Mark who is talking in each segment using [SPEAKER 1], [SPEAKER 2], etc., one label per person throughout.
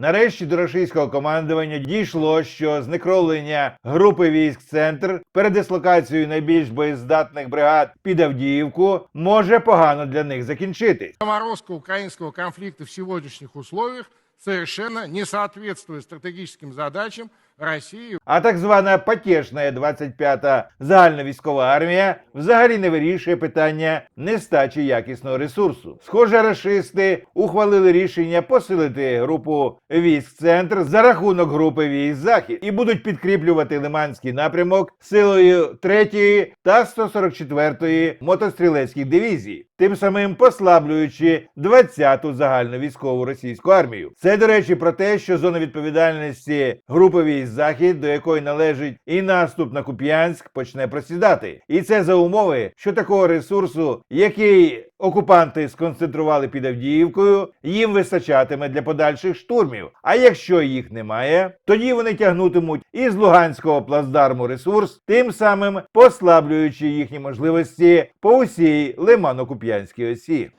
[SPEAKER 1] Нарешті до російського командування дійшло, що знекровлення групи військ Центр передислокацією найбільш боєздатних бригад під Авдіївку може погано для них закінчитись.
[SPEAKER 2] Заморозка українського конфлікту в сьогоднішніх условиях совершенно не соответствует стратегічним задачам России.
[SPEAKER 1] А так звана потішна 25-та загальновійськова армія взагалі не вирішує питання нестачі якісного ресурсу. Схоже, рашисти ухвалили рішення посилити групу військ центр за рахунок групи військ захід і будуть підкріплювати лиманський напрямок силою 3-ї та 144-ї мотострілецьких дивізій, тим самим послаблюючи 20-ту загальновійськову російську армію. Це, до речі, про те, що зона відповідальності групи військ захід, до якої належить і наступ на Куп'янськ, почне просідати. І це за умови, що такого ресурсу, який окупанти сконцентрували під Авдіївкою, їм вистачатиме для подальших штурмів. А якщо їх немає, тоді вони тягнутимуть із Луганського плацдарму ресурс, тим самим послаблюючи їхні можливості по усій Лимано-Куп'янській осі.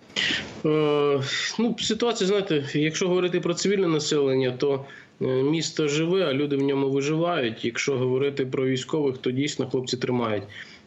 [SPEAKER 3] Е, ну, ситуація, знаєте, якщо говорити про цивільне населення, то місто живе, а люди в ньому виживають. Якщо говорити про військових, то дійсно хлопці тримають.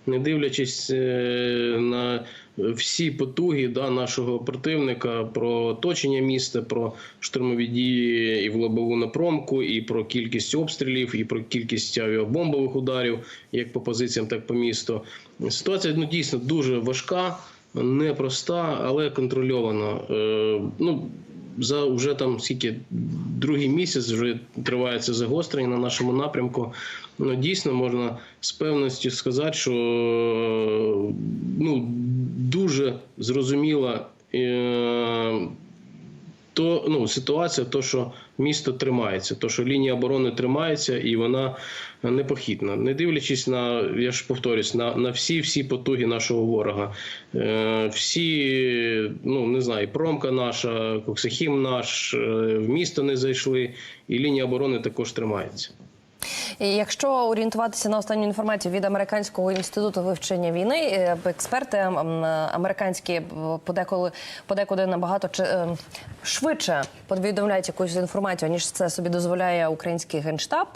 [SPEAKER 3] Не дивлячись е, на всі потуги да, нашого противника про оточення міста, про штурмові дії і в лобову напромку, і про кількість обстрілів, і про кількість авіабомбових ударів, як по позиціям, так і по місту. Ситуація ну, дійсно дуже важка непроста, але контрольована. Е, ну, за вже там скільки другий місяць вже триває це загострення на нашому напрямку. Ну, дійсно можна з певністю сказати, що ну, дуже зрозуміла е, то, ну, ситуація, то, що місто тримається, то, що лінія оборони тримається і вона непохитна. Не дивлячись на, я ж повторюсь, на, на всі всі потуги нашого ворога. Е, всі, ну не знаю, промка наша, Коксахім наш, е, в місто не зайшли, і лінія оборони також тримається.
[SPEAKER 4] Якщо орієнтуватися на останню інформацію від американського інституту вивчення війни, е, експерти американські е, подеколи подекуди набагато е, швидше повідомляють якусь інформацію, ніж це собі дозволяє український генштаб.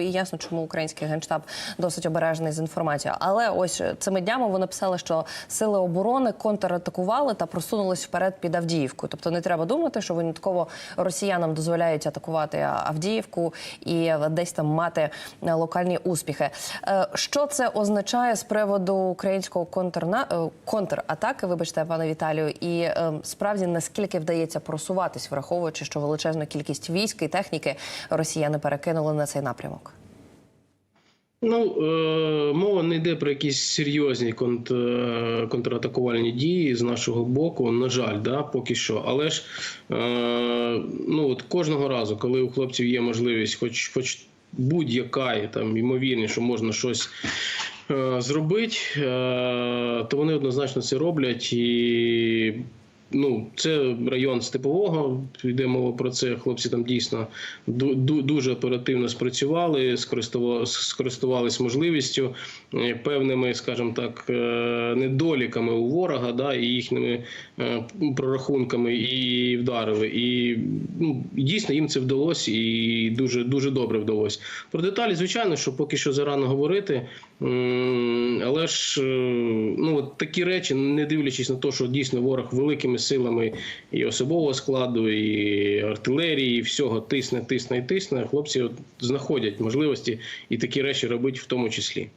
[SPEAKER 4] І ясно, чому український генштаб досить обережний з інформацією. Але ось цими днями вони писали, що сили оборони контратакували та просунулись вперед під Авдіївку. Тобто не треба думати, що винятково росіянам дозволяють атакувати Авдіївку і десь там мати е, локальні успіхи. Е, Що це означає з приводу українського контрна... е, контратаки? Вибачте, пане Віталію, і е, справді наскільки вдається просуватись, враховуючи, що величезну кількість військ і техніки росіяни перекинули на цей напрямок?
[SPEAKER 3] Ну, мова не йде про якісь серйозні конт, контратакувальні дії з нашого боку. На жаль, да, поки що. Але ж ну, от кожного разу, коли у хлопців є можливість, хоч, хоч будь-яка там ймовірність, що можна щось е, зробити, е, то вони однозначно це роблять і. Ну, це район степового. Йде мова про це. Хлопці там дійсно ду- ду- дуже оперативно спрацювали, скористували- скористувались можливістю е, певними, скажімо так, е, недоліками у ворога, да, і їхніми е, прорахунками і вдарили. І ну, дійсно їм це вдалося, і дуже дуже добре вдалося. Про деталі, звичайно, що поки що зарано говорити. Але ж е, ну от такі речі, не дивлячись на те, що дійсно ворог великими силами і особового складу, і артилерії, і всього тисне, тисне і тисне. Хлопці от знаходять можливості і такі речі робити в тому числі.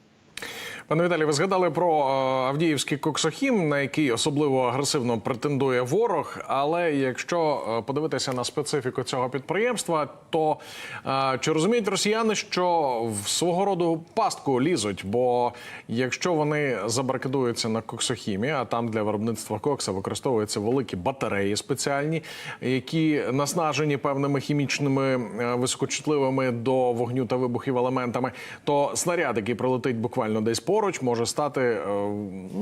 [SPEAKER 5] Пане Віталій, ви згадали про е, Авдіївський Коксохім, на який особливо агресивно претендує ворог. Але якщо е, подивитися на специфіку цього підприємства, то е, чи розуміють росіяни, що в свого роду пастку лізуть? Бо якщо вони забаркадуються на коксохімі, а там для виробництва кокса використовуються великі батареї спеціальні, які наснажені певними хімічними високочутливими до вогню та вибухів елементами, то снаряд, який прилетить буквально десь поруч, може стати, е,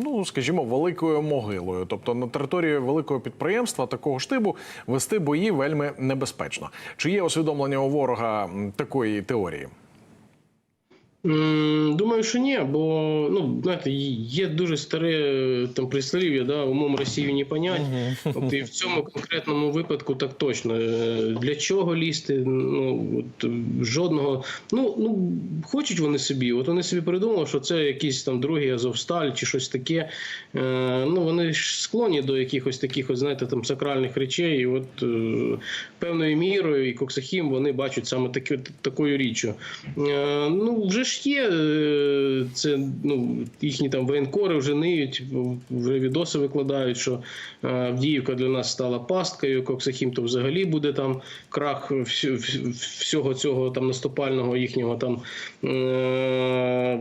[SPEAKER 5] ну скажімо, великою могилою. Тобто на території великого підприємства такого штибу вести бої вельми небезпечно. Чи є усвідомлення у ворога такої теорії?
[SPEAKER 3] Думаю, що ні, бо ну знаєте, є дуже старе там прислів'я, да, умом Росію не понять. От і в цьому конкретному випадку так точно. Е, Для чого лізти? Ну от е, жодного. Ну ну хочуть вони собі. От вони собі придумали, що це якийсь там другий Азовсталь чи щось таке. Е, ну вони ж склонні до якихось таких, от, знаєте, там сакральних речей. І от е, певною мірою і Коксахім вони бачать саме таки, такою річчю. Е, ну вже ж є е, це ну їхні там воєнкори вже ниють, вже відоси викладають, що е, Авдіївка для нас стала пасткою. Коксахім то взагалі буде там крах всього цього там наступального їхнього там е,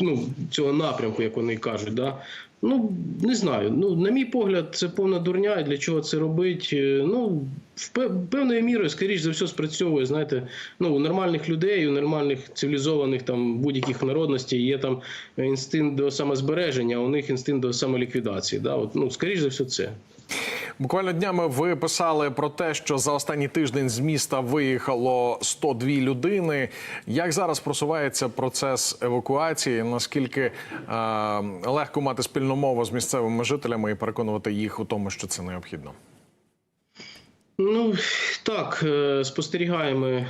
[SPEAKER 3] ну, цього напрямку, як вони кажуть. Да? Ну не знаю. Ну на мій погляд, це повна дурня. І Для чого це робить? Е, Ну в певною мірою, скоріш за все, спрацьовує. Знаєте, ну у нормальних людей, у нормальних цивілізованих там будь-яких народностей є там інстинкт до самозбереження, а у них інстинкт до самоліквідації. Да? От, ну скоріш за все, це.
[SPEAKER 5] Буквально днями ви писали про те, що за останній тиждень з міста виїхало 102 людини. Як зараз просувається процес евакуації? Наскільки е, легко мати спільну мову з місцевими жителями і переконувати їх у тому, що це необхідно?
[SPEAKER 3] Ну так, е, спостерігаємо е,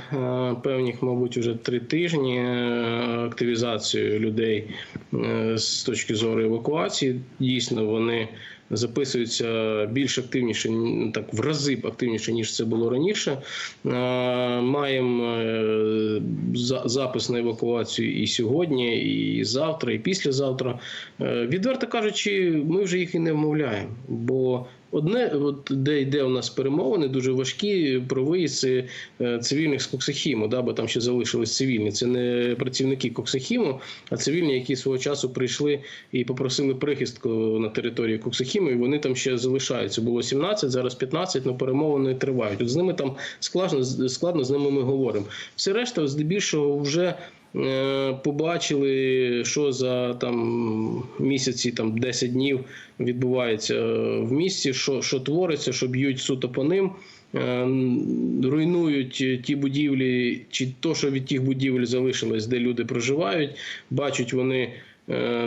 [SPEAKER 3] певних, мабуть, вже три тижні е, активізацію людей з точки зору евакуації. Дійсно, вони записуються більш активніше, так в рази активніше, ніж це було раніше. Маємо е, запис на евакуацію і сьогодні, і завтра, і післязавтра. Е, Відверто кажучи, ми вже їх і не вмовляємо, бо Одне, от де йде у нас перемовини, дуже важкі про виїзд е, цивільних з Коксахіму, да, бо там ще залишились цивільні. Це не працівники Коксахіму, а цивільні, які свого часу прийшли і попросили прихистку на території Коксахіму, і вони там ще залишаються. Було 17, зараз 15, але перемовини тривають. От з ними там складно, складно з ними ми говоримо. Все решта, здебільшого, вже. е, Побачили, що за там місяці, там 10 днів відбувається е, в місті, що, що твориться, що б'ють суто по ним, е, руйнують ті будівлі, чи то, що від тих будівель залишилось, де люди проживають. Бачать вони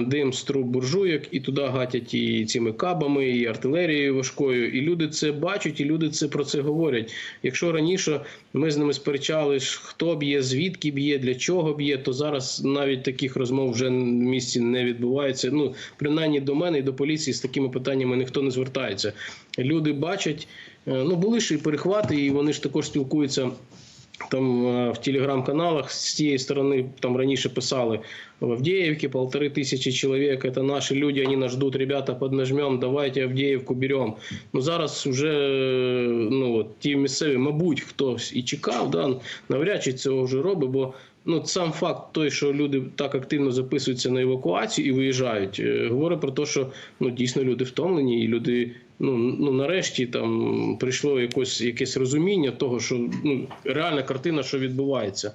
[SPEAKER 3] дим з труб буржуєк, і туди гатять і цими кабами, і артилерією важкою. І люди це бачать, і люди це про це говорять. Якщо раніше ми з ними сперечались, хто б'є, звідки б'є, для чого б'є, то зараз навіть таких розмов вже в місті не відбувається. Ну принаймні до мене і до поліції з такими питаннями ніхто не звертається. Люди бачать, е, ну були ж і перехвати, і вони ж також спілкуються. Там е, в телеграм-каналах з цієї сторони там раніше писали в Авдеевке полторы тысячи человек, это наши люди, они нас ждут, ребята, поднажмем, давайте Авдеївку берем. Ну зараз вже е, ну, от, ті місцеві, мабуть, хтось і чекав, да, навряд чи цього вже робить, бо ну, сам факт той, що люди так активно записуються на евакуацію і виїжджають, е, говорить про те, що ну, дійсно люди втомлені, і люди ну, ну нарешті там прийшло якось якесь розуміння того, що ну реальна картина, що відбувається.